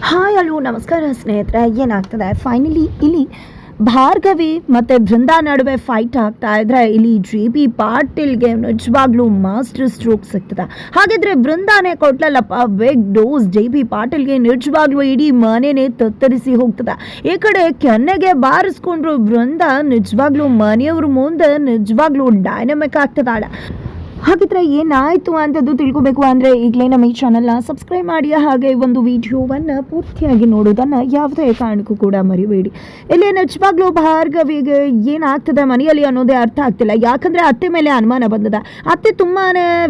Hi ಅಲ್ಲೂ, ನಮಸ್ಕಾರ ಸ್ನೇಹಿತರೆ, ಏನಾಗ್ತದೆ? ಫೈನಲಿ ಇಲ್ಲಿ ಭಾರ್ಗವಿ ಮತ್ತು ಬೃಂದ ನಡುವೆ ಫೈಟ್ ಆಗ್ತಾ ಇದ್ರೆ ಇಲ್ಲಿ ಜಿ ಬಿ ಪಾಟೀಲ್ಗೆ ನಿಜವಾಗ್ಲೂ ಮಾಸ್ಟರ್ ಸ್ಟ್ರೋಕ್ ಸಿಗ್ತದೆ. ಹಾಗಿದ್ರೆ ಬೃಂದಾನೇ ಕೊಟ್ಲಲ್ಲಪ್ಪ ಬಿಗ್ ಡೋಸ್ ಜೆ ಬಿ ಪಾಟೀಲ್ಗೆ ನಿಜವಾಗ್ಲೂ ಇಡೀ ಮನೆನೇ ತತ್ತರಿಸಿ ಹೋಗ್ತದೆ. ಈ ಕಡೆ ಕೆನ್ನೆಗೆ ಬಾರಿಸ್ಕೊಂಡ್ರು ಬೃಂದ, ನಿಜವಾಗ್ಲೂ ಮನೆಯವ್ರ ಮುಂದೆ ನಿಜವಾಗ್ಲೂ ಡೈನಮಿಕ್ ಆಗ್ತದಾಳ ಹಾಗಿದ್ರೆ ಏನಾಯಿತು ಅಂತದ್ದು ತಿಳ್ಕೊಬೇಕು ಅಂದರೆ ಈಗಲೇ ನಮ್ಮ ಈ ಚಾನಲ್ನ ಸಬ್ಸ್ಕ್ರೈಬ್ ಮಾಡಿ, ಹಾಗೆ ಒಂದು ವಿಡಿಯೋವನ್ನು ಪೂರ್ತಿಯಾಗಿ ನೋಡೋದನ್ನು ಯಾವುದೇ ಕಾರಣಕ್ಕೂ ಕೂಡ ಮರಿಬೇಡಿ. ಇಲ್ಲಿ ನಿಜವಾಗ್ಲೂ ಭಾರ್ಗವಿಗೆ ಏನಾಗ್ತದೆ ಮನೆಯಲ್ಲಿ ಅನ್ನೋದೇ ಅರ್ಥ ಆಗ್ತಿಲ್ಲ. ಯಾಕಂದರೆ ಅತ್ತೆ ಮೇಲೆ ಅನುಮಾನ ಬಂದದ. ಅತ್ತೆ ತುಂಬಾ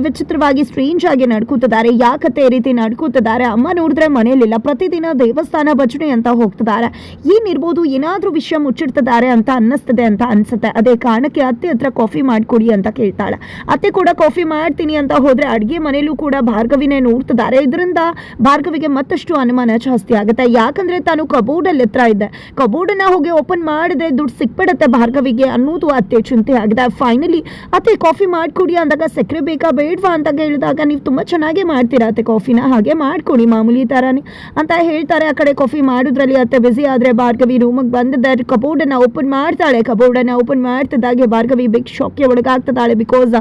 ವಿಚಿತ್ರವಾಗಿ ಸ್ಟ್ರೇಂಜ್ ಆಗಿ ನಡ್ಕೋತಿದ್ದಾರೆ. ಯಾಕತ್ತೆ ರೀತಿ ನಡ್ಕೋತಿದ್ದಾರೆ? ಅಮ್ಮ ನೋಡಿದ್ರೆ ಮನೆಯಲ್ಲಿಲ್ಲ ಪ್ರತಿದಿನ ದೇವಸ್ಥಾನ ಭಜನೆ ಅಂತ ಹೋಗ್ತಿದ್ದಾರೆ. ಏನಿರ್ಬೋದು ಏನಾದರೂ ವಿಷಯ ಮುಚ್ಚಿಡ್ತಿದ್ದಾರೆ ಅಂತ ಅನ್ನಿಸ್ತದೆ ಅಂತ ಅನ್ಸುತ್ತೆ. ಅದೇ ಕಾರಣಕ್ಕೆ ಅತ್ತೆ ಹತ್ರ ಕಾಫಿ ಮಾಡಿಕೊಡಿ ಅಂತ ಕೇಳ್ತಾಳೆ. ಅತ್ತೆ ಕೂಡ ಕಾಫಿ ಮಾಡ್ತೀನಿ ಅಂತ ಹೋದ್ರೆ ಅಡುಗೆ ಮನೆಯಲ್ಲೂ ಕೂಡ ಭಾರ್ಗವಿನೇ ನೋಡ್ತಿದ್ದಾರೆ. ಇದರಿಂದ ಭಾರ್ಗವಿಗೆ ಮತ್ತಷ್ಟು ಅನುಮಾನ ಜಾಸ್ತಿ ಆಗುತ್ತೆ. ಯಾಕಂದ್ರೆ ತಾನು ಕಬೋರ್ಡಲ್ಲಿ ಹತ್ರ ಇದ್ದೆ. ಕಬೋರ್ಡನ್ನು ಹೋಗಿ ಓಪನ್ ಮಾಡಿದ್ರೆ ದುಡ್ಡು ಸಿಕ್ಬಿಡತ್ತೆ ಭಾರ್ಗವಿಗೆ ಅನ್ನೋದು ಅತ್ತೆ ಚಿಂತೆ ಆಗಿದೆ. ಫೈನಲಿ ಅತ್ತೆ, ಕಾಫಿ ಮಾಡ್ಕೊಡಿ ಅಂದಾಗ ಸಕ್ಕರೆ ಬೇಕಾ ಬೇಡ್ವಾ? ಅಂತ ಹೇಳಿದಾಗ, ನೀವು ತುಂಬ ಚೆನ್ನಾಗೇ ಮಾಡ್ತೀರಾ ಅತ್ತೆ ಕಾಫಿನ? ಹಾಗೆ ಮಾಡ್ಕೊಡಿ ಮಾಮೂಲಿ ಥರನೇ ಅಂತ ಹೇಳ್ತಾರೆ. ಆ ಕಡೆ ಕಾಫಿ ಮಾಡೋದ್ರಲ್ಲಿ ಅತ್ತೆ ಬಿಸಿ ಆದರೆ ಭಾರ್ಗವಿ ರೂಮಿಗೆ ಬಂದಿದ್ದಾರೆ. ಕಬೋರ್ಡನ್ನು ಓಪನ್ ಮಾಡ್ತಾಳೆ. ಕಬೋರ್ಡನ್ನು ಓಪನ್ ಮಾಡ್ತಿದ್ದಾಗೆ ಭಾರ್ಗವಿ ಬಿಗ್ ಶಾಕ್ಗೆ ಒಳಗಾಗ್ತದಾಳೆ ಬಿಕಾಸ್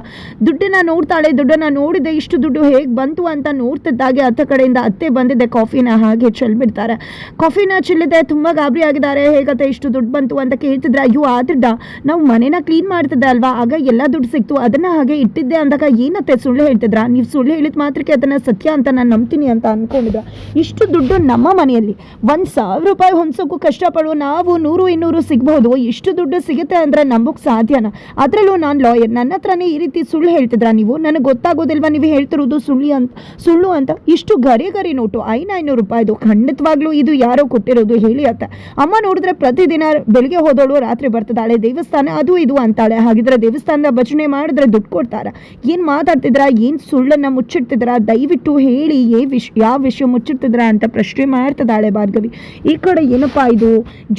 ದುಡ್ಡನ್ನ ನೋಡ್ತಾಳೆ ದುಡ್ಡನ್ನ ನೋಡಿದೆ, ಇಷ್ಟು ದುಡ್ಡು ಹೇಗೆ ಬಂತು ಅಂತ ನೋಡ್ತಿದ್ದಾಗೆ ಅತ್ತ ಕಡೆಯಿಂದ ಅತ್ತೆ ಬಂದಿದೆ, ಕಾಫಿನ ಹಾಗೆ ಚೆಲ್ಬಿಡ್ತಾರೆ. ಕಾಫಿನ ಚೆಲ್ಲಿದೆ, ತುಂಬ ಗಾಬರಿ ಆಗಿದ್ದಾರೆ. ಹೇಗತ್ತೆ, ಇಷ್ಟು ದುಡ್ಡು ಬಂತು ಅಂತ ಕೇಳ್ತಿದ್ರೆ, ಅಯ್ಯೋ ಆ ದುಡ್ಡ ನಾವು ಮನೇನ ಕ್ಲೀನ್ ಮಾಡ್ತಿದ್ದೆ ಅಲ್ವಾ? ಆಗ ಎಲ್ಲ ದುಡ್ಡು ಸಿಕ್ತು, ಅದನ್ನ ಹಾಗೆ ಇಟ್ಟಿದ್ದೆ ಅಂದಾಗ ಏನತ್ತೆ ಸುಳ್ಳು ಹೇಳ್ತಿದ್ರ? ನೀವು ಸುಳ್ಳು ಹೇಳಿದ ಮಾತ್ರಕ್ಕೆ ಅದನ್ನ ಸತ್ಯ ಅಂತ ನಾನು ನಂಬ್ತೀನಿ ಅಂತ ಅನ್ಕೊಂಡಿದ್ರ ಇಷ್ಟು ದುಡ್ಡು ನಮ್ಮ ಮನೆಯಲ್ಲಿ. ಒಂದು ಸಾವಿರ ರೂಪಾಯಿ ಹೊಂದ್ಸೋಕ್ಕೂ ಕಷ್ಟಪಡುವ ನಾವು ನೂರು ಇನ್ನೂರು ಸಿಗ್ಬಹುದು ಇಷ್ಟು ದುಡ್ಡು ಸಿಗುತ್ತೆ ಅಂದರೆ ನಂಬೋಕೆ ಸಾಧ್ಯನಾ? ಅದರಲ್ಲೂ ನಾನು ಲಾಯರ್ ನನ್ನ ಹತ್ರನೇ ಈ ರೀತಿ ಸುಳ್ಳು ಹೇಳ್ತಿದ್ರಾ ನೀವು? ನನಗೆ ಗೊತ್ತಾಗೋದಿಲ್ವಾ ನೀವು ಹೇಳ್ತಿರೋದು ಸುಳ್ಳಿ ಅಂತ, ಸುಳ್ಳು ಅಂತ? ಇಷ್ಟು ಗರಿ ಗರಿ ನೋಟು ಐನ ಐನೂರು ರೂಪಾಯಿದು. ಖಂಡಿತವಾಗ್ಲೂ ಇದು ಯಾರೋ ಕೊಟ್ಟಿರೋದು ಹೇಳಿ ಅಂತ ಅಮ್ಮ ನೋಡಿದ್ರೆ ಪ್ರತಿದಿನ ಬೆಳಿಗ್ಗೆ ಹೋದವಳು ರಾತ್ರಿ ಬರ್ತದಾಳೆ ದೇವಸ್ಥಾನ ಅದು ಇದು ಅಂತಾಳೆ. ಹಾಗಿದ್ರೆ ದೇವಸ್ಥಾನದ ಭಜನೆ ಮಾಡಿದ್ರೆ ದುಡ್ಡು ಕೊಡ್ತಾರ. ಏನು ಮಾತಾಡ್ತಿದ್ರ? ಏನು ಸುಳ್ಳನ್ನ ಮುಚ್ಚಿಡ್ತಿದ್ರ? ದಯವಿಟ್ಟು ಹೇಳಿ ಏ ವಿಷ್, ಯಾವ ವಿಷಯ ಮುಚ್ಚಿಡ್ತಿದ್ರ ಅಂತ ಪ್ರಶ್ನೆ ಮಾಡ್ತದಾಳೆ ಭಾರ್ಗವಿ. ಈ ಕಡೆ ಏನಪ್ಪಾ ಇದು?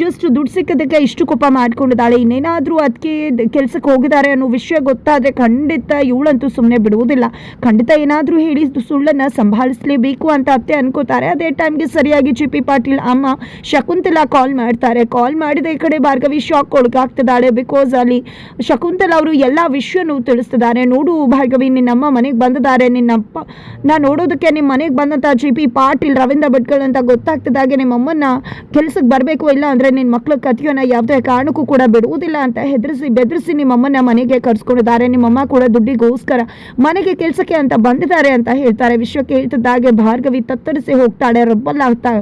ಜಸ್ಟ್ ದುಡ್ಡು ಸಿಕ್ಕದಕ್ಕೆ ಇಷ್ಟು ಕೋಪ ಮಾಡ್ಕೊಂಡಿದ್ದಾಳೆ. ಇನ್ನೇನಾದರೂ ಅದಕ್ಕೆ ಕೆಲಸಕ್ಕೆ ಹೋಗಿದ್ದಾರೆ ಅನ್ನೋ ವಿಷಯ ಗೊತ್ತಾದರೆ ಖಂಡಿತ ಇವಳಂತೂ ಸುಮ್ಮನೆ ಬಿಡುವುದಿಲ್ಲ. ಖಂಡಿತ ಏನಾದರೂ ಹೇಳಿ ಸುಳ್ಳನ್ನು ಸಂಭಾಳಿಸಲೇಬೇಕು ಅಂತ ಅತ್ತೆ ಅನ್ಕೋತಾರೆ. ಅದೇ ಟೈಮ್ಗೆ ಸರಿಯಾಗಿ ಜಿ ಪಿ ಪಾಟೀಲ್ ಅಮ್ಮ ಶಕುಂತಲಾ ಕಾಲ್ ಮಾಡ್ತಾರೆ. ಕಾಲ್ ಮಾಡಿದ ಈ ಕಡೆ ಭಾರ್ಗವಿ ಶಾಕ್ ಒಳಗಾಗ್ತಿದ್ದಾಳೆ ಬಿಕಾಸ್ ಅಲ್ಲಿ ಶಕುಂತಲಾ ಅವರು ಎಲ್ಲ ವಿಷಯನೂ ತಿಳಿಸ್ತಿದ್ದಾರೆ. ನೋಡು ಭಾರ್ಗವಿ, ನಿನ್ನಮ್ಮ ಮನೆಗೆ ಬಂದಿದ್ದಾರೆ. ನಿನ್ನಪ್ಪ, ನಾ ನೋಡೋದಕ್ಕೆ ನಿಮ್ಮ ಮನೆಗೆ ಬಂದಂಥ ಜಿ ಪಿ ಪಾಟೀಲ್ ರವೀಂದ್ರ ಭಟ್ಕಳ್ ಅಂತ ಗೊತ್ತಾಗ್ತಿದ್ದಾಗೆ ನಿಮ್ಮಮ್ಮನ್ನ ಕೆಲಸಕ್ಕೆ ಬರಬೇಕು ಇಲ್ಲ ಅಂದರೆ ನಿನ್ನ ಮಕ್ಕಳ ಕಥೆಯನ್ನ ಯಾವುದೇ ಕಾರಣಕ್ಕೂ ಕೂಡ ಬಿಡುವುದಿಲ್ಲ ಅಂತ ಹೆದರಿಸಿ ಬೆದರಿಸಿ ನಿಮ್ಮಮ್ಮನ ಮನೆಗೆ ಕರ್ಸ್ಕೊಂಡಿದ್ದಾರೆ. ನಿಮ್ಮಮ್ಮ ಕೂಡ ದುಡ್ಡಿಗೋಸ್ಕರ ಮನೆಗೆ ಕೆಲಸಕ್ಕೆ ಅಂತ ಬಂದಿದ್ದಾರೆ ಅಂತ ಹೇಳ್ತಾರೆ. ವಿಶ್ವಕ್ಕೆ ಕೇಳ್ತಿದ್ದಾಗೆ ಭಾರ್ಗವಿ ತತ್ತರಿಸಿ ಹೋಗ್ತಾಳೆ. ರೆಬ್ಬಲ್ ಆಗ್ತಾ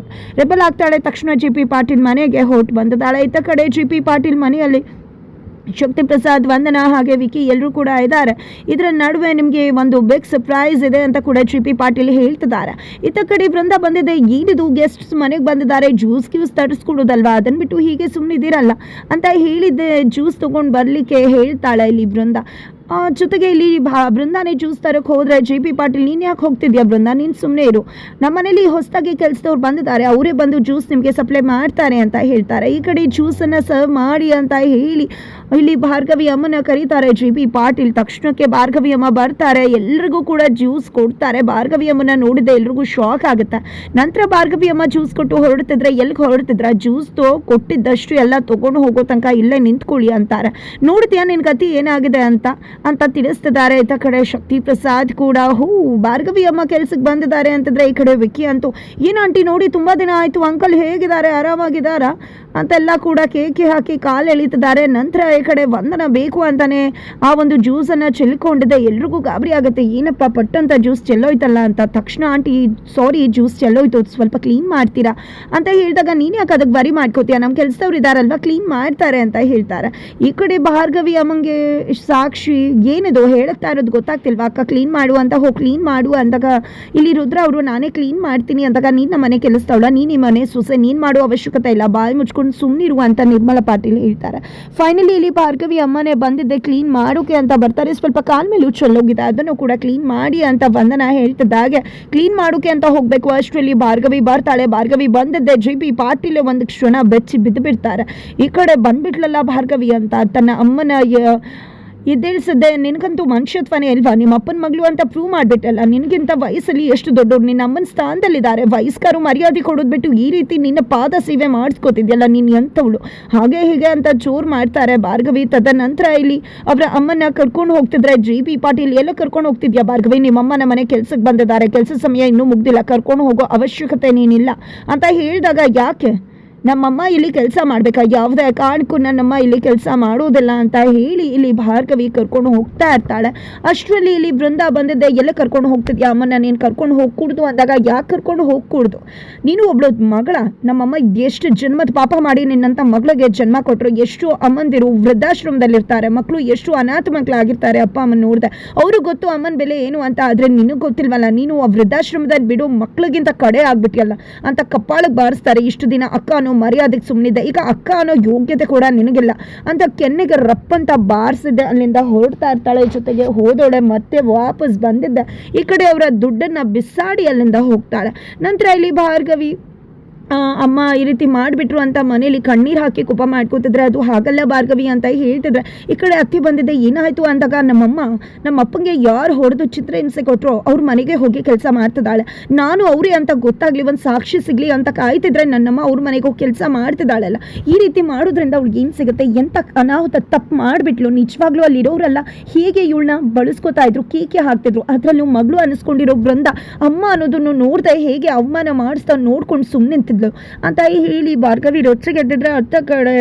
ರೆಬ್ಬಲ್ ಆಗ್ತಾಳೆ. ತಕ್ಷಣ ಜಿ ಪಿ ಪಾಟೀಲ್ ಮನೆಗೆ ಹೊರಟು ಬಂದಿದ್ದಾಳೆ. ಇತ್ತ ಕಡೆ ಜಿ ಪಿ ಪಾಟೀಲ್ ಮನೆಯಲ್ಲಿ ಶಕ್ತಿ ಪ್ರಸಾದ್ ವಂದನಾ ಹಾಗೆ ವಿಕಿ ಎಲ್ಲರೂ ಕೂಡ ಇದ್ದಾರೆ. ಇದರ ನಡುವೆ ನಿಮಗೆ ಒಂದು ಬಿಗ್ ಸರ್ಪ್ರೈಸ್ ಇದೆ ಅಂತ ಕೂಡ ಜಿ ಪಿ ಪಾಟೀಲ್ ಹೇಳ್ತಿದ್ದಾರೆ. ಇತ್ತ ಕಡೆ ಬೃಂದ ಬಂದಿದೆ. ಏನಿದು? ಗೆಸ್ಟ್ಸ್ ಮನೆಗೆ ಬಂದಿದ್ದಾರೆ. ಜ್ಯೂಸ್ ಗ್ಯೂಸ್ ತರಿಸ್ಕೊಡೋದಲ್ವಾ? ಅದನ್ನ ಬಿಟ್ಟು ಹೀಗೆ ಸುಮ್ಮನಿದ್ದೀರಲ್ಲ ಅಂತ ಹೇಳಿದ್ದೆ. ಜ್ಯೂಸ್ ತೊಗೊಂಡು ಬರಲಿಕ್ಕೆ ಹೇಳ್ತಾಳೆ ಇಲ್ಲಿ ಆ, ಜೊತೆಗೆ ಇಲ್ಲಿ ಭಾ, ಬೃಂದಾನೇ ಜ್ಯೂಸ್ ತರಕ್ಕೆ ಹೋದರೆ ಜೆ ಪಿ ಪಾಟೀಲ್, ನೀನು ಯಾಕೆ ಹೋಗ್ತಿದ್ಯಾ ಬೃಂದ? ನೀನು ಸುಮ್ಮನೆ ಇರು. ನಮ್ಮನೇಲಿ ಹೊಸದಾಗಿ ಕೆಲಸದವ್ರು ಬಂದಿದ್ದಾರೆ. ಅವರೇ ಬಂದು ಜ್ಯೂಸ್ ನಿಮಗೆ ಸಪ್ಲೈ ಮಾಡ್ತಾರೆ ಅಂತ ಹೇಳ್ತಾರೆ. ಈ ಕಡೆ ಜ್ಯೂಸನ್ನು ಸರ್ವ್ ಮಾಡಿ ಅಂತ ಹೇಳಿ ಇಲ್ಲಿ ಭಾರ್ಗವಿ ಅಮ್ಮನ ಕರೀತಾರೆ ಜಿ ಪಿ ಪಾಟೀಲ್. ತಕ್ಷಣಕ್ಕೆ ಭಾರ್ಗವಿ ಅಮ್ಮ ಬರ್ತಾರೆ. ಎಲ್ರಿಗೂ ಕೂಡ ಜ್ಯೂಸ್ ಕೊಡ್ತಾರೆ. ಭಾರ್ಗವಿ ಅಮ್ಮನ ನೋಡಿದೆ ಎಲ್ರಿಗೂ ಶಾಕ್ ಆಗುತ್ತೆ. ನಂತರ ಭಾರ್ಗವಿ ಅಮ್ಮ ಜ್ಯೂಸ್ ಕೊಟ್ಟು ಹೊರಡ್ತಿದ್ರೆ ಎಲ್ಲಿಗೆ ಹೊರಡ್ತಿದ್ರ? ಜ್ಯೂಸ್ ತೋ, ಕೊಟ್ಟಿದ್ದಷ್ಟು ಎಲ್ಲ ತೊಗೊಂಡು ಹೋಗೋ ತನಕ ಇಲ್ಲೇ ನಿಂತ್ಕೊಳ್ಳಿ ಅಂತಾರೆ. ನೋಡಿದ್ಯಾ ನಿನ್ ಗತಿ ಏನಾಗಿದೆ ಅಂತ? ಅಂತ ತಿಳಿಸ್ತಿದ್ದಾರೆ. ಇತ್ತ ಕಡೆ ಶಕ್ತಿ ಪ್ರಸಾದ್ ಕೂಡ, ಹೂ, ಭಾರ್ಗವಿ ಅಮ್ಮ ಕೆಲ್ಸಕ್ಕೆ ಬಂದಿದ್ದಾರೆ ಅಂತಂದ್ರೆ ಈ ಕಡೆ ವಿಕ್ಕಿ ಅಂತೂ. ಏನು ಆಂಟಿ ನೋಡಿ, ತುಂಬಾ ದಿನ ಆಯಿತು, ಅಂಕಲ್ ಹೇಗಿದ್ದಾರೆ? ಆರಾಮಾಗಿದ್ದಾರಾ? ಅಂತೆಲ್ಲ ಕೂಡ ಕೇಕೆ ಹಾಕಿ ಕಾಲು ಎಳಿತಿದ್ದಾರೆ. ನಂತರ ಈ ಕಡೆ ವಂದನ ಬೇಕು ಅಂತಾನೆ ಆ ಒಂದು ಜ್ಯೂಸನ್ನು ಚೆಲ್ಕೊಂಡಿದೆ. ಎಲ್ರಿಗೂ ಗಾಬರಿ ಆಗುತ್ತೆ. ಏನಪ್ಪ, ಪಟ್ಟಂತ ಜ್ಯೂಸ್ ಚೆಲ್ಲೋಯ್ತಲ್ಲ ಅಂತ. ತಕ್ಷಣ ಆಂಟಿ ಸಾರಿ ಜ್ಯೂಸ್ ಚೆಲ್ಲೋಯ್ತು. ಸ್ವಲ್ಪ ಕ್ಲೀನ್ ಮಾಡ್ತೀರಾ? ಅಂತ ಹೇಳಿದಾಗ, ನೀನು ಯಾಕೆ ಅದಕ್ಕೆ ಬರಿ ಮಾಡ್ಕೋತೀಯ? ನಮ್ಮ ಕೆಲಸದವ್ರು ಇದ್ದಾರಲ್ವ ಕ್ಲೀನ್ ಮಾಡ್ತಾರೆ ಅಂತ ಹೇಳ್ತಾರೆ. ಈ ಕಡೆ ಭಾರ್ಗವಿ ಅಮ್ಮಂಗೆ ಸಾಕ್ಷಿ, ಏನಿದು? ಹೇಳುತ್ತಾ ಇರೋದು ಗೊತ್ತಾಗ್ತಿಲ್ವಾ? ಅಕ್ಕ ಕ್ಲೀನ್ ಮಾಡು ಅಂತ ಹೋಗಿ ಕ್ಲೀನ್ ಮಾಡು ಅಂದಾಗ, ಇಲ್ಲಿ ರುದ್ರ ಅವರು ನಾನೇ ಕ್ಲೀನ್ ಮಾಡ್ತೀನಿ ಅಂದಾಗ, ನೀನು ನಮ್ಮ ಮನೆ ಕೆಲಸದವಳ? ನೀನು ಈ ಮನೆ ಸೊಸೆ, ನೀನು ಮಾಡೋ ಅವಶ್ಯಕತೆ ಇಲ್ಲ. ಬಾಯಿ ಮುಚ್ಕೊಂಡು ಸುಮ್ಮನಿರು ಅಂತ ನಿರ್ಮಲಾ ಪಾಟೀಲ್ ಹೇಳ್ತಾರೆ. ಫೈನಲಿ ಇಲ್ಲಿ ಭಾರ್ಗವಿ ಅಮ್ಮನೇ ಬಂದಿದ್ದೆ ಕ್ಲೀನ್ ಮಾಡೋಕೆ ಅಂತ ಬರ್ತಾರೆ. ಸ್ವಲ್ಪ ಕಾಲ್ ಮೇಲೆ ಚೆಲ್ಲೋಗಿದೆ ಅದನ್ನು ಕೂಡ ಕ್ಲೀನ್ ಮಾಡಿ ಅಂತ ವಂದನ ಹೇಳ್ತಿದ್ದಾಗೆ ಕ್ಲೀನ್ ಮಾಡೋಕೆ ಅಂತ ಹೋಗಬೇಕು. ಅಷ್ಟರಲ್ಲಿ ಭಾರ್ಗವಿ ಬರ್ತಾಳೆ. ಭಾರ್ಗವಿ ಬಂದಿದ್ದೆ ಜಿ ಪಿ ಪಾಟೀಲ್ ಒಂದು ಕ್ಷಣ ಬೆಚ್ಚಿ ಬಿದ್ದು ಬಿಡ್ತಾರೆ ಈ ಕಡೆ ಬಂದ್ಬಿಟ್ಲಲ್ಲ ಭಾರ್ಗವಿ ಅಂತ, ತನ್ನ ಅಮ್ಮನ ಎದ್ದೇಳ್ಸದೆ ನಿನಗಂತೂ ಮನುಷ್ಯತ್ವನೇ ಇಲ್ವಾ ನಿಮ್ಮ ಅಪ್ಪನ ಮಗಳು ಅಂತ ಪ್ರೂವ್ ಮಾಡಿಬಿಟ್ಟಲ್ಲ. ನಿನಗಿಂತ ವಯಸ್ಸಲ್ಲಿ ಎಷ್ಟು ದೊಡ್ಡವ್ರು ನಿನ್ನ ಅಮ್ಮನ ಸ್ಥಾನದಲ್ಲಿದ್ದಾರೆ. ವಯಸ್ಕರು ಮರ್ಯಾದೆ ಕೊಡೋದು ಬಿಟ್ಟು ಈ ರೀತಿ ನಿನ್ನ ಪಾದ ಸೇವೆ ಮಾಡಿಸ್ಕೋತಿದ್ಯಲ್ಲ ನೀನು ಎಂಥವಳು? ಹಾಗೆ ಹೀಗೆ ಅಂತ ಚೂರು ಮಾಡ್ತಾರೆ ಭಾರ್ಗವಿ. ತದನಂತರ ಇಲ್ಲಿ ಅವರ ಅಮ್ಮನ ಕರ್ಕೊಂಡು ಹೋಗ್ತಿದ್ರೆ ಜಿ ಪಿ ಪಾಟೀಲ್ ಎಲ್ಲ ಕರ್ಕೊಂಡು ಹೋಗ್ತಿದ್ಯಾ ಭಾರ್ಗವಿ? ನಿಮ್ಮ ಅಮ್ಮನ ಮನೆ ಕೆಲಸಕ್ಕೆ ಬಂದಿದ್ದಾರೆ. ಕೆಲಸ ಸಮಯ ಇನ್ನೂ ಮುಗ್ದಿಲ್ಲ. ಕರ್ಕೊಂಡು ಹೋಗೋ ಅವಶ್ಯಕತೆ ನೀನಿಲ್ಲ. ಅಂತ ಹೇಳಿದಾಗ ಯಾಕೆ? ನಮ್ಮಮ್ಮ ಇಲ್ಲಿ ಕೆಲಸ ಮಾಡ್ಬೇಕಾ? ಯಾವುದೇ ಕಾರಣಕ್ಕೂ ನನ್ನಮ್ಮ ಇಲ್ಲಿ ಕೆಲಸ ಮಾಡೋದಿಲ್ಲ ಅಂತ ಹೇಳಿ ಇಲ್ಲಿ ಭಾರ್ಗವಿ ಕರ್ಕೊಂಡು ಹೋಗ್ತಾ ಇರ್ತಾಳೆ. ಅಷ್ಟರಲ್ಲಿ ಇಲ್ಲಿ ಬೃಂದ ಬಂದಿದ್ದೆ, ಎಲ್ಲ ಕರ್ಕೊಂಡು ಹೋಗ್ತಿದ್ಯಾ? ಅಮ್ಮನ ನೀನು ಕರ್ಕೊಂಡು ಹೋಗ್ಕೂಡ್ದು? ಅಂದಾಗ, ಯಾಕೆ ಕರ್ಕೊಂಡು ಹೋಗ್ಕೂಡ್ದು? ನೀನು ಒಬ್ಳು ಮಗಳ. ನಮ್ಮಮ್ಮ ಎಷ್ಟು ಜನ್ಮದ ಪಾಪ ಮಾಡಿ ನಿನ್ನಂಥ ಮಗಳಿಗೆ ಜನ್ಮ ಕೊಟ್ಟರು ಎಷ್ಟು ಅಮ್ಮಂದಿರು ವೃದ್ಧಾಶ್ರಮದಲ್ಲಿರ್ತಾರೆ. ಮಕ್ಕಳು ಎಷ್ಟು ಅನಾಥ ಮಕ್ಕಳಾಗಿರ್ತಾರೆ ಅಪ್ಪ ಅಮ್ಮನ ನೋಡಿದೆ. ಅವರು ಗೊತ್ತು ಅಮ್ಮನ ಬೆಲೆ ಏನು ಅಂತ, ಆದರೆ ನಿನಗೆ ಗೊತ್ತಿಲ್ವಲ್ಲ? ನೀನು ಆ ವೃದ್ಧಾಶ್ರಮದಲ್ಲಿ ಬಿಡು ಮಕ್ಳಿಗಿಂತ ಕಡೆ ಆಗ್ಬಿಟ್ಟಿಯಲ್ಲ ಅಂತ ಕಪ್ಪಾಳಕ್ಕೆ ಬಾರಿಸ್ತಾರೆ. ಇಷ್ಟು ದಿನ ಅಕ್ಕ ಅನ್ನೋ ಮರ್ಯಾದೆಗೆ ಸುಮ್ಮನಿದ್ದೆ ಈಗ ಅಕ್ಕ ಅನ್ನೋ ಯೋಗ್ಯತೆ ಕೂಡ ನಿನಗಿಲ್ಲ. ಅಂತ ಕೆನ್ನೆಗೆ ರಪ್ಪಂತ ಬಾರಿಸಿದ್ದೆ. ಅಲ್ಲಿಂದ ಹೊರಡ್ತಾ ಇರ್ತಾಳೆ ಜೊತೆಗೆ ಹೋದೋಳೆ ಮತ್ತೆ ವಾಪಸ್ ಬಂದಿದ್ದೆ. ಈ ಕಡೆ ಅವರ ದುಡ್ಡನ್ನು ಬಿಸಾಡಿ ಅಲ್ಲಿಂದ ಹೋಗ್ತಾಳೆ. ನಂತರ ಇಲ್ಲಿ ಭಾರ್ಗವಿ ಅಮ್ಮ ಈ ರೀತಿ ಮಾಡಿಬಿಟ್ರು ಅಂತ ಮನೇಲಿ ಕಣ್ಣೀರು ಹಾಕಿ ಕುಪ ಮಾಡ್ಕೋತಿದ್ರೆ ಅದು ಹಾಗಲ್ಲ ಭಾರ್ಗವಿ ಅಂತ ಹೇಳ್ತಿದ್ರೆ, ಈ ಕಡೆ ಅತ್ತಿ ಬಂದಿದ್ದೆ ಏನಾಯಿತು ಅಂದಾಗ ನಮ್ಮಮ್ಮ ನಮ್ಮ ಅಪ್ಪಂಗೆ ಯಾರು ಹೊಡೆದು ಚಿತ್ರ ಹಿಂಸೆ ಕೊಟ್ಟರು ಅವ್ರ ಮನೆಗೆ ಹೋಗಿ ಕೆಲಸ ಮಾಡ್ತಿದ್ದಾಳೆ. ನಾನು ಅವರೇ ಅಂತ ಗೊತ್ತಾಗಲಿ, ಒಂದು ಸಾಕ್ಷಿ ಸಿಗಲಿ ಅಂತ ಕಾಯ್ತಿದ್ರೆ ನನ್ನಮ್ಮ ಅವ್ರ ಮನೆಗೆ ಹೋಗಿ ಕೆಲಸ ಮಾಡ್ತಿದ್ದಾಳಲ್ಲ. ಈ ರೀತಿ ಮಾಡೋದ್ರಿಂದ ಅವ್ಳಿಗೆ ಏನು ಸಿಗುತ್ತೆ? ಎಂಥ ಅನಾಹುತ ತಪ್ಪು ಮಾಡಿಬಿಟ್ಲು? ನಿಜವಾಗ್ಲೂ ಅಲ್ಲಿರೋರೆಲ್ಲ? ಹೇಗೆ ಇವಳನ್ನ ಬಳಸ್ಕೊತಾ ಇದ್ರು? ಕೇಕೆ ಹಾಕ್ತಿದ್ರು? ಅದರಲ್ಲೂ ಮಗಳು ಅನ್ನಿಸ್ಕೊಂಡಿರೋ ಬೃಂದ ಅಮ್ಮ ಅನ್ನೋದನ್ನು ನೋಡ್ದೆ ಹೇಗೆ ಅವಮಾನ ಮಾಡಿಸ್ತಾ ನೋಡ್ಕೊಂಡು ಸುಮ್ಮನೆ ನಿಂತಿದ್ಲು ಅಂತ ಹೇಳಿ ಭಾರ್ಗವಿ ರೊಚ್ಚಗೆದ್ದಿದ್ರೆ ಅತ್ತ ಕಡೆ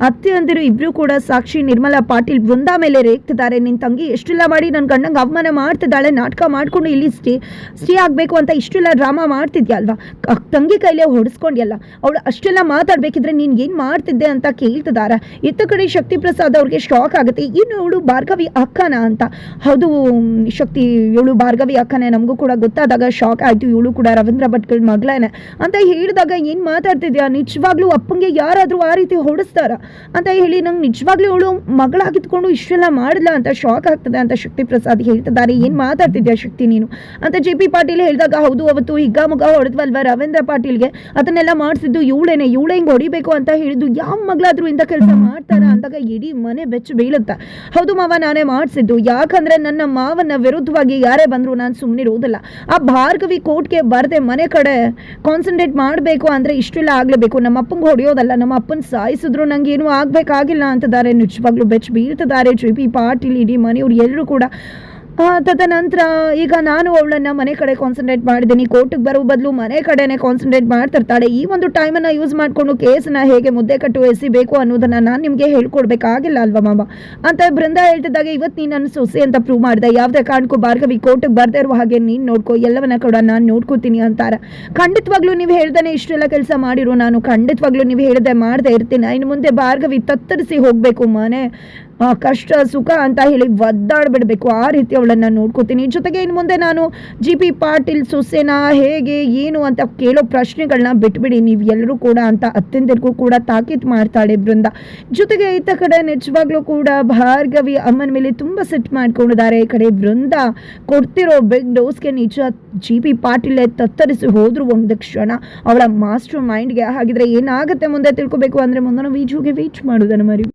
ಅತ್ತೆ ಅಂದಿರು ಇಬ್ರು ಕೂಡ ಸಾಕ್ಷಿ ನಿರ್ಮಲಾ ಪಾಟೀಲ್ ವೃಂದ ಮೇಲೆ ರೇಗ್ತಿದ್ದಾರೆ. ನಿನ್ನ ತಂಗಿ ಎಷ್ಟೆಲ್ಲ ಮಾಡಿ ನನ್ನ ಗಂಡಂಗೆ ಅವಮಾನ ಮಾಡ್ತಿದ್ದಾಳೆ, ನಾಟಕ ಮಾಡ್ಕೊಂಡು ಇಲ್ಲಿ ಸ್ಟೇ ಸ್ಟೇ ಆಗಬೇಕು ಅಂತ ಇಷ್ಟೆಲ್ಲ ಡ್ರಾಮಾ ಮಾಡ್ತಿದ್ಯಾ ಅಲ್ವಾ ಕ- ತಂಗಿ ಕೈಲೇ ಹೊಡೆಸ್ಕೊಂಡ್ಯಲ್ಲ, ಅವಳು ಅಷ್ಟೆಲ್ಲ ಮಾತಾಡ್ಬೇಕಿದ್ರೆ ನೀನು ಏನು ಮಾಡ್ತಿದ್ದೆ ಅಂತ ಕೇಳ್ತಿದ್ದಾರೆ ಇತ್ತ ಕಡೆ ಶಕ್ತಿ ಪ್ರಸಾದ್ ಅವ್ರಿಗೆ ಶಾಕ್ ಆಗುತ್ತೆ. ಇನ್ನು ಇವಳು ಭಾರ್ಗವಿ ಅಕ್ಕನ ಅಂತ. ಹೌದು, ಶಕ್ತಿ, ಇವಳು ಭಾರ್ಗವಿ ಅಕ್ಕನೇ, ನಮಗೂ ಕೂಡ ಗೊತ್ತಾದಾಗ ಶಾಕ್ ಆಯಿತು. ಇವಳು ಕೂಡ ರವೀಂದ್ರ ಭಟ್ಗಳ ಮಗಳೇನೆ. ಅಂತ ಹೇಳಿದಾಗ ಏನು ಮಾತಾಡ್ತಿದ್ಯಾ? ನಿಜವಾಗ್ಲೂ ಅಪ್ಪಂಗೆ ಯಾರಾದರೂ ಆ ರೀತಿ ಹೊಡಿಸ್ತಾರ? ಅಂತ ಹೇಳಿ ನಂಗೆ ನಿಜವಾಗ್ಲೂ ಅವಳು ಮಗಳಾಗಿದ್ಕೊಂಡು ಇಷ್ಟೆಲ್ಲ ಮಾಡಿಲ್ಲ ಅಂತ ಶಾಕ್ ಆಗ್ತದೆ ಅಂತ ಶಕ್ತಿ ಪ್ರಸಾದ್ ಹೇಳ್ತಿದ್ದಾರೆ. ಏನು ಮಾತಾಡ್ತಿದ್ಯಾ ಶಕ್ತಿ ನೀನು? ಅಂತ ಜೆ ಪಿ ಪಾಟೀಲ್ ಹೇಳಿದಾಗ, ಹೌದು, ಅವತ್ತು ಹಿಗ್ಗ ಮುಗ ಹೊಡೆದ್ವಲ್ವ ರವೀಂದ್ರ ಪಾಟೀಲ್ಗೆ? ಅದನ್ನೆಲ್ಲ ಮಾಡಿಸಿದ್ದು ಇವಳೇನೆ, ಇವಳೆ ಹಿಂಗೆ ಹೊಡಿಬೇಕು ಅಂತ ಹೇಳಿದ್ದು ಯಾವ ಮಗಳಾದರೂ ಇಂಥ ಕೆಲಸ ಮಾಡ್ತಾರ? ಅಂದಾಗ ಇಡೀ ಮನೆ ಬೆಚ್ಚ ಬೀಳುತ್ತ, ಹೌದು ಮಾವ, ನಾನೇ ಮಾಡಿಸಿದ್ದು. ಯಾಕಂದ್ರೆ ನನ್ನ ಮಾವನ ವಿರುದ್ಧವಾಗಿ ಯಾರೇ ಬಂದ್ರು ನಾನು ಸುಮ್ಮನಿರುವುದಿಲ್ಲ ಆ ಭಾರ್ಗವಿ ಕೋರ್ಟ್ಗೆ ಬರದೆ ಮನೆ ಕಡೆ ಕಾನ್ಸಂಟ್ರೇಟ್ ಮಾಡಬೇಕು ಅಂದ್ರೆ ಇಷ್ಟೆಲ್ಲ ಆಗಲೇಬೇಕು. ನಮ್ಮ ಅಪ್ಪಂಗೆ ಹೊಡೆಯೋದಲ್ಲ ನಮ್ಮ ಅಪ್ಪನ ಸಾಯಿಸಿದ್ರು ನಂಗೆ ಏನು ಆಗಬೇಕಾಗಿಲ್ಲ ಅಂತಿದ್ದಾರೆ ನಿಜವಾಗ್ಲೂ ಬೆಚ್ಚ ಬೀಳ್ತಿದ್ದಾರೆ ಜೆ ಪಿ ಪಾಟೀಲ್, ಇಡೀ ಮನೆಯವ್ರು ಎಲ್ಲರೂ ಕೂಡ ತದನಂತರ ಈಗ ನಾನು ಅವಳನ್ನ ಮನೆ ಕಡೆ ಕಾನ್ಸಂಟ್ರೇಟ್ ಮಾಡಿದ್ದೀನಿ. ಕೋರ್ಟಿಗೆ ಬರೋ ಬದಲು ಮನೆ ಕಡೆನೇ ಕಾನ್ಸಂಟ್ರೇಟ್ ಮಾಡ್ತಿರ್ತಾಳೆ. ಈ ಒಂದು ಟೈಮನ್ನು ಯೂಸ್ ಮಾಡಿಕೊಂಡು ಕೇಸನ್ನ ಹೇಗೆ ಮುದ್ದೆ ಕಟ್ಟು ಎಸಿಬೇಕು ಅನ್ನೋದನ್ನ ನಾನು ನಿಮಗೆ ಹೇಳ್ಕೊಡ್ಬೇಕಾಗಿಲ್ಲ ಅಲ್ವಾ ಮಾಮ? ಅಂತ ಬೃಂದ ಹೇಳ್ತಿದ್ದಾಗ ಇವತ್ತು ನೀನು ನನ್ನ ಸೊಸೆ ಅಂತ ಪ್ರೂವ್ ಮಾಡಿದೆ. ಯಾವುದೇ ಕಾರಣಕ್ಕೂ ಭಾರ್ಗವಿ ಕೋರ್ಟಿಗೆ ಬರದೇ ಇರುವ ಹಾಗೆ ನೀನು ನೋಡ್ಕೋ. ಎಲ್ಲವನ್ನ ಕೂಡ ನಾನು ನೋಡ್ಕೋತೀನಿ ಅಂತಾರೆ. ಖಂಡಿತವಾಗ್ಲೂ ನೀವು ಹೇಳ್ದೇ ಇಷ್ಟೆಲ್ಲ ಕೆಲಸ ಮಾಡಿರೋ ನಾನು ಖಂಡಿತವಾಗ್ಲೂ ನೀವು ಹೇಳ್ದೆ ಮಾಡದೆ ಇರ್ತೀನಿ. ಇನ್ನು ಮುಂದೆ ಭಾರ್ಗವಿ ತತ್ತರಿಸಿ ಹೋಗಬೇಕು ಮನೆ. ಕಷ್ಟ, ಸುಖ ಅಂತ ಹೇಳಿ ಒದ್ದಾಡ್ಬಿಡ್ಬೇಕು. ಆ ರೀತಿ ಅವಳನ್ನ ನೋಡ್ಕೋತೀನಿ. ಜೊತೆಗೆ ಇನ್ನು ಮುಂದೆ ನಾನು ಜಿ ಪಿ ಪಾಟೀಲ್, ಸುಸೇನಾ ಹೇಗೆ, ಏನು ಅಂತ ಕೇಳೋ ಪ್ರಶ್ನೆಗಳನ್ನ ಬಿಟ್ಬಿಡಿ. ನೀವು ಎಲ್ಲರೂ ಕೂಡ ಅಂತ ಅತ್ತೆಂದಿರಿಗೂ ಕೂಡ ತಾಕೀತು ಮಾಡ್ತಾಳೆ ಬೃಂದ. ಜೊತೆಗೆ ಈತ ಕಡೆ ನಿಜವಾಗ್ಲೂ ಕೂಡ ಭಾರ್ಗವಿ ಅಮ್ಮನ ಮೇಲೆ ತುಂಬ ಸೆಟ್ ಮಾಡ್ಕೊಂಡಿದ್ದಾರೆ. ಈ ಕಡೆ ಬೃಂದ ಕೊಡ್ತಿರೋ ಬಿಗ್ ಡೋಸ್ಗೆ ನಿಜ ಜಿ ಪಿ ಪಾಟೀಲ್ ತತ್ತರಿಸಿ ಹೋದ್ರು ಒಂದು ಕ್ಷಣ. ಅವಳ ಮಾಸ್ಟರ್ ಮೈಂಡ್ಗೆ ಹಾಗಿದ್ರೆ ಏನಾಗುತ್ತೆ ಮುಂದೆ ತಿಳ್ಕೊಬೇಕು ಅಂದರೆ ಮುಂದಿನ ವೀಡಿಯೋಗೆ ವೀಚ್ ಮಾಡೋದನ್ನು ಮರಿ